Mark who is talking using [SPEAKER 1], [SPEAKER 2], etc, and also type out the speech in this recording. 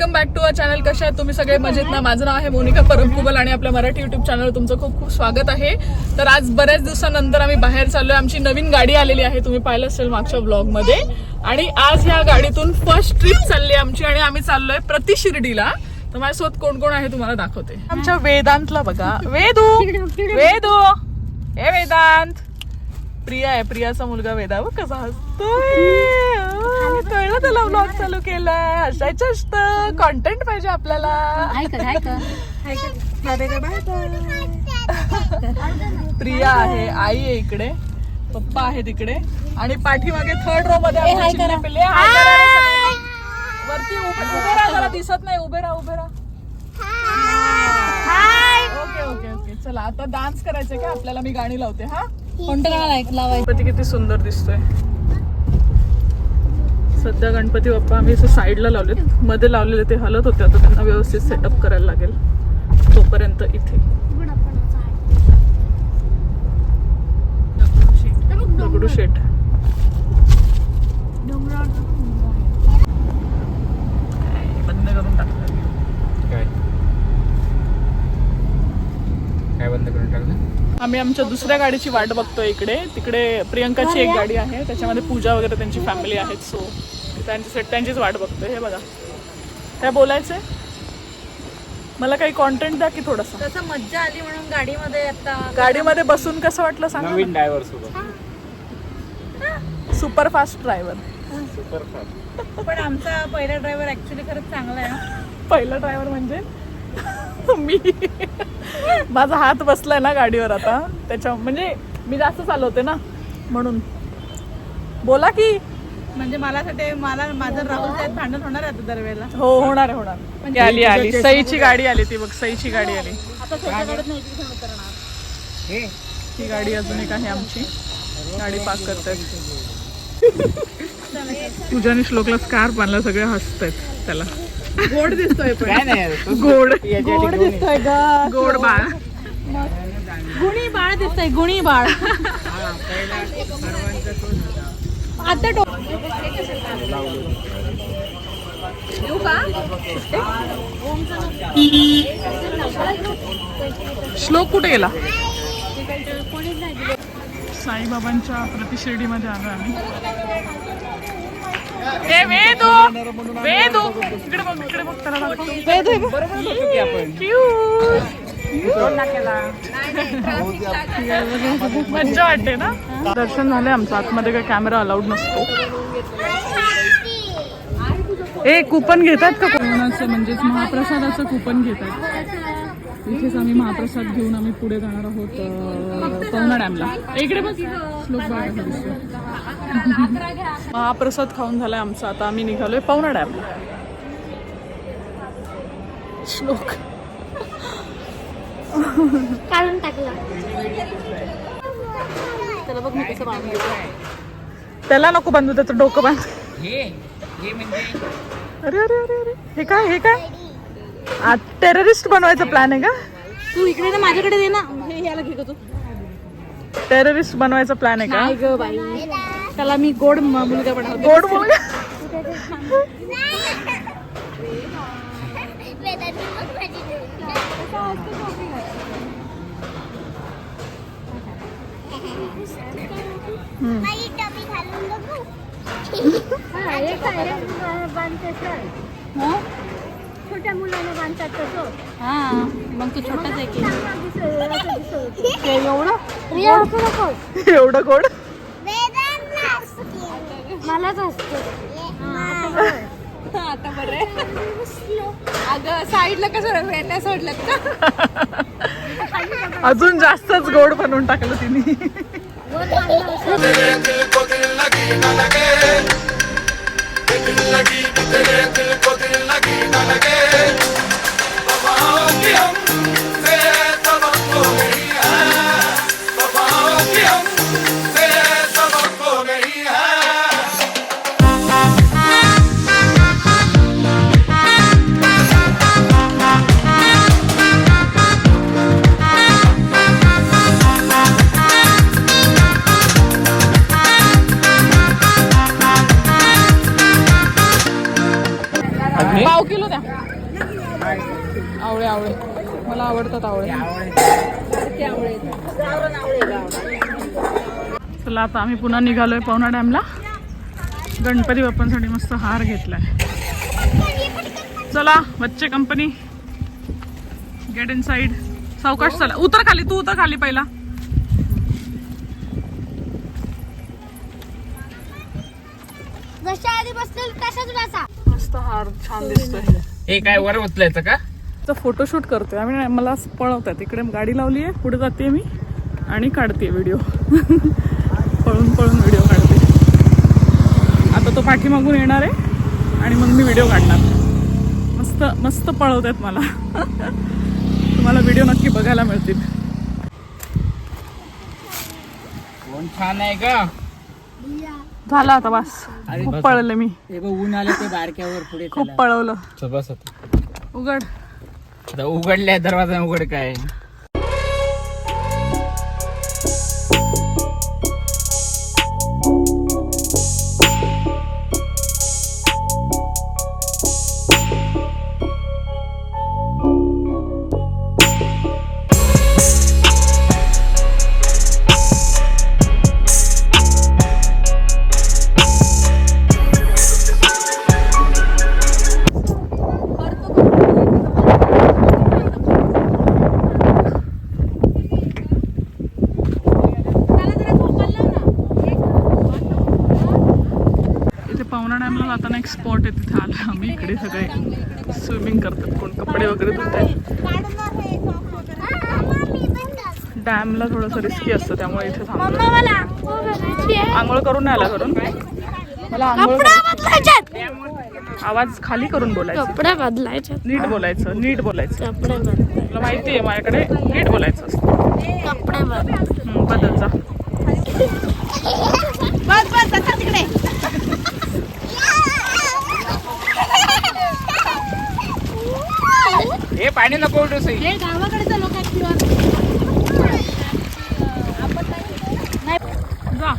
[SPEAKER 1] Welcome back to a channel. कशा आहेत तुम्ही सगळे? मजेत ना? माझं नाव आहे मोनिका परमकुबल आणि आपल्या मराठी युट्यूब चॅनल तुमचं खूप खूप स्वागत आहे. तर आज बऱ्याच दिवसानंतर आम्ही बाहेर चाललोय. आमची नवीन गाडी आलेली आहे. तुम्ही पाहिलं असेल मागच्या ब्लॉगमध्ये आणि आज ह्या गाडीतून फर्स्ट ट्रिप चालली आहे आमची आणि आम्ही चाललोय प्रति शिर्डीला. तर माझ्यासोबत कोण कोण आहे तुम्हाला दाखवते. आमच्या वेदांतला बघा. वेदू! वेदू! हे वेदांत! प्रिया आहे. प्रियाचा मुलगा वेदा बघ कसा कळलं त्याला ब्लॉग चालू केलाय हसायचं असतं. कॉन्टेंट पाहिजे आपल्याला. प्रिया आहे आई आहे इकडे. पप्पा आहे तिकडे आणि पाठीमागे थर्ड रो मध्ये. वरती उभे राहा दिसत नाही. उभे राहा उभे राहा. Okay okay okay. चला आता डान्स करायचं का? आपल्याला मी गाणी लावते हा?
[SPEAKER 2] कोणतं गाणं लावायचं?
[SPEAKER 1] किती सुंदर दिसतोय. सध्या गणपती बाप्पा आम्ही असं साईडला लावलेत. मध्ये लावलेले ते हलत होते आता त्यांना व्यवस्थित सेटअप करायला लागेल. तोपर्यंत इथे. दगडू शेठ बंद करून टाकलं
[SPEAKER 3] काय काय बंद करून टाकलं
[SPEAKER 1] आम्ही आमच्या दुसऱ्या गाडीची वाट बघतोय इकडे. तिकडे प्रियंकाची एक गाडी आहे. त्याच्यामध्ये पूजा वगैरे त्यांची फॅमिली आहेत सो त्यांची त्यांचीच वाट बघतोय. हे बघा. काय बोलायचंय? मला काही कॉन्टेंट द्या की थोडस?
[SPEAKER 2] तसं मज्जा आली म्हणून गाडीमध्ये आता
[SPEAKER 1] गाडीमध्ये बसून कसं वाटलं सांगा
[SPEAKER 3] नवीन ड्रायव्हर सोबत.
[SPEAKER 1] Super fast driver
[SPEAKER 3] super fast
[SPEAKER 2] पण आमचा पहिला ड्रायव्हर ऍक्च्युली खरंच चांगला आहे
[SPEAKER 1] पहिला ड्रायव्हर म्हणजे? मी. माझा हात बसलाय ना गाडीवर आता. त्याच्या म्हणजे मी जास्त चालवते ना म्हणून. बोला की.
[SPEAKER 2] म्हणजे मला असं ते मला माझं राहुल त्यात भांडण होणार आहे आता दरवेळेला.
[SPEAKER 1] हो होणार आहे होणार. ती आली आली. सईची गाडी आली ती बघ सईची गाडी आली.
[SPEAKER 2] आता छोट्या गाडीत नाही इकडे उतरणार.
[SPEAKER 3] हे.
[SPEAKER 1] ती गाडी अजून एक आहे आमची. गाडी पार्क करतात पूजाने श्लोकला स्कार्फ बांधला सगळे हसतायत त्याला. गोड दिसतोय पण.
[SPEAKER 3] काय नाही तो
[SPEAKER 1] गोड.
[SPEAKER 3] याच्यासाठी घेऊन ये.
[SPEAKER 1] गोड बाळ.
[SPEAKER 2] गुणी बाळ दिसतंय गुणी बाळ. आता टो
[SPEAKER 1] श्लोक कुठे गेला? साईबाबांच्या प्रतिशिर्डीमध्ये आलो आम्ही. ए वेदू! वेदू! इकडे बघ इकडे बघ त्याला दाखव Cute. मज्जा वाटते ना? दर्शन झाले आमचं. आतमध्ये काही कॅमेरा अलाउड नसतो. ए कुपन घेतात का? कोणाचं म्हणजेच महाप्रसादाचं कुपन घेतात. इथेच आम्ही महाप्रसाद घेऊन आम्ही पुढे जाणार आहोत अं, पवना डॅमला इकडे बघ. श्लोक बघा. महाप्रसाद खाऊन झालाय आमचा. आता आम्ही निघालोय पवना डॅमला श्लोक.
[SPEAKER 4] काढून टाकला.
[SPEAKER 2] त्याला बघ मी कसं बांधून
[SPEAKER 1] त्याला नको बांधू त्याचं डोकं बांध.
[SPEAKER 3] हे हे म्हणजे?
[SPEAKER 1] अरे अरे अरे अरे. हे काय हे काय? टेररिस्ट बनवायचा प्लॅन आहे का?
[SPEAKER 2] तू इकडे ना माझ्याकडे दे ना. हे याला घे तू.
[SPEAKER 1] टेररिस्ट बनवायचा प्लॅन आहे का?
[SPEAKER 2] बाई. त्याला मी गोड मुलगा बनवते
[SPEAKER 1] गोड मुलगा
[SPEAKER 4] हे
[SPEAKER 2] हं?
[SPEAKER 4] छोट्या मुलांना बांधतात तसं
[SPEAKER 2] हा मग तू छोटाच आहे की एवढं.
[SPEAKER 1] एवढं गोड
[SPEAKER 4] मलाच असते.
[SPEAKER 2] आता बरं. अगं साईडला कसं वेगळ्या सोडलं का?
[SPEAKER 1] अजून जास्तच गोड बनवून टाकलं तिने. मला आवडतात आवळे. चला आता आम्ही पुन्हा निघालोय पवना डॅमला. गणपती बाप्पांसाठी मस्त हार घेतलाय. चला बच्चे कंपनी गेट इन साइड सावकाश चला. उतर खाली तू उतर खाली पहिला. मस्त हार छान दिसतोय.
[SPEAKER 3] हे काय वर उचलायचं का?
[SPEAKER 1] फोटोशूट करतोय. आम्ही मला पळवतात. इकडे गाडी लावली आहे पुढे जाते मी आणि काढते व्हिडिओ पळून पळून व्हिडिओ काढते. आता तो पाठीमागून येणार आहे आणि मग मी व्हिडिओ काढणार. मस्त मस्त पळवतात मला. तुम्हाला व्हिडिओ नक्की बघायला मिळतील.
[SPEAKER 3] छान आहे का
[SPEAKER 1] झालं आता बस. खूप. पळले मी.
[SPEAKER 3] हे बघ ऊन आलं ते बारक्यावर पुढे
[SPEAKER 1] खूप पळवलं. उघड.
[SPEAKER 3] आता उघडल्या दरवाजा उघड काय?
[SPEAKER 1] स्पॉट आहे तिथे आलो आम्ही इकडे सगळे. स्विमिंग करतात कोण कपडे वगैरे धुत आहेत डॅमला थोडंसं रिस्की असतं त्यामुळे इथे थांबलो. आंघोळ करून नाही आला करून मला आंघोळ आवाज खाली करून बोलायचं.
[SPEAKER 2] कपडे बदलायचे
[SPEAKER 1] नीट बोलायचं नीट बोलायचं. तुला माहिती आहे माझ्याकडे नीट बोलायचं असतं.
[SPEAKER 2] कपडे
[SPEAKER 1] बदल जा.
[SPEAKER 2] बस बस आता तिकडे.
[SPEAKER 3] पाणी नको उलटू सई.
[SPEAKER 2] हे गावाकडचं लोक आपण नाही जा.